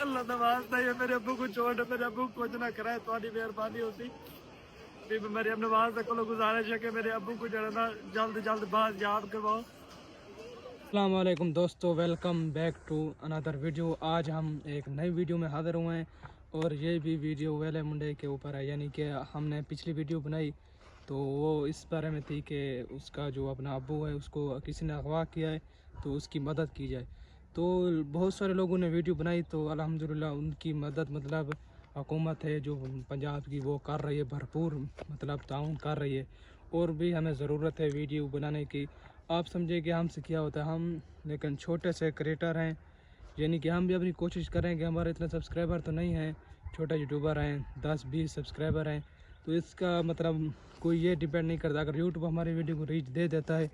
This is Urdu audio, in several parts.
اللہ نواز ہے، میرے ابو کو چھوڑ، میرے ابو کو کچھ نہ کرائے تمہاری مہربانی ہوتی۔ بھی مریم نواز کو گزارش ہے کہ میرے ابو کو جو ہے نا، جلد جلد باز یاب کرواؤ۔ السلام علیکم دوستو، ویلکم بیک ٹو اندر ویڈیو۔ آج ہم ایک نئی ویڈیو میں حاضر ہوئے ہیں اور یہ بھی ویڈیو ویلے منڈے کے اوپر ہے یعنی کہ ہم نے پچھلی ویڈیو بنائی۔ تو وہ اس بارے میں تھی کہ اس کا جو اپنا ابو ہے، اس کو کسی نے اغوا کیا ہے تو اس کی مدد کی جائے۔ تو بہت سارے لوگوں نے ویڈیو بنائی تو الحمدللہ ان کی مدد مطلب حکومت ہے جو پنجاب کی وہ کر رہی ہے، بھرپور مطلب تعاون کر رہی ہے۔ اور بھی ہمیں ضرورت ہے ویڈیو بنانے کی۔ آپ سمجھے کہ ہم سے کیا ہوتا ہے، ہم لیکن چھوٹے سے کریٹر ہیں۔ یعنی کہ ہم بھی اپنی کوشش کریں کہ ہمارے اتنے سبسکرائبر تو نہیں ہیں، چھوٹے یوٹیوبر ہیں، دس بیس سبسکرائبر ہیں۔ تو اس کا مطلب کوئی یہ ڈپینڈ نہیں کرتا، اگر یوٹیوب ہماری ویڈیو کو ریچ دے دیتا ہے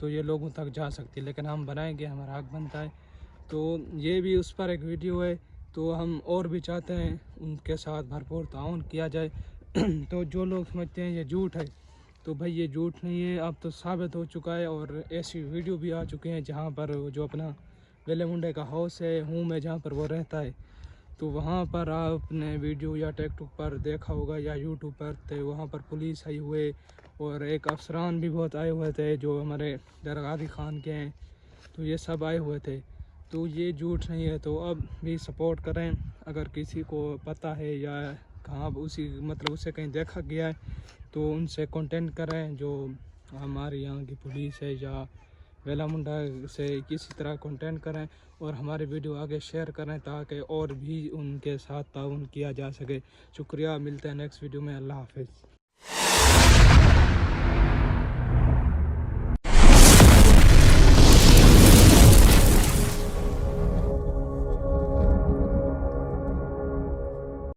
تو یہ لوگوں تک جا سکتی ہے، لیکن ہم بنائیں گے، ہمارا حق بنتا ہے۔ تو یہ بھی اس پر ایک ویڈیو ہے، تو ہم اور بھی چاہتے ہیں ان کے ساتھ بھرپور تعاون کیا جائے۔ تو جو لوگ سمجھتے ہیں یہ جھوٹ ہے، تو بھائی یہ جھوٹ نہیں ہے، اب تو ثابت ہو چکا ہے اور ایسی ویڈیو بھی آ چکے ہیں جہاں پر جو اپنا ویلے منڈے کا ہاؤس ہے، ہوں میں جہاں پر وہ رہتا ہے۔ تو وہاں پر آپ نے ویڈیو یا ٹیک ٹک پر دیکھا ہوگا یا یوٹیوب پر تھے وہاں پر پولیس آئی ہوئے اور ایک افسران بھی بہت آئے ہوئے تھے جو ہمارے درغادی خان کے ہیں۔ تو یہ سب آئے ہوئے تھے۔ تو یہ جھوٹ نہیں ہے۔ تو اب بھی سپورٹ کریں۔ اگر کسی کو پتہ ہے یا کہاں اسی مطلب اسے کہیں دیکھا گیا ہے، تو ان سے کانٹینٹ کریں جو ہمارے یہاں کی پولیس ہے یا ویلا منڈا سے کسی طرح کنٹینٹ کریں اور ہمارے ویڈیو آگے شیئر کریں تاکہ اور بھی ان کے ساتھ تعاون کیا جا سکے۔ شکریہ، ملتے ہیں نیکسٹ ویڈیو میں، اللہ حافظ۔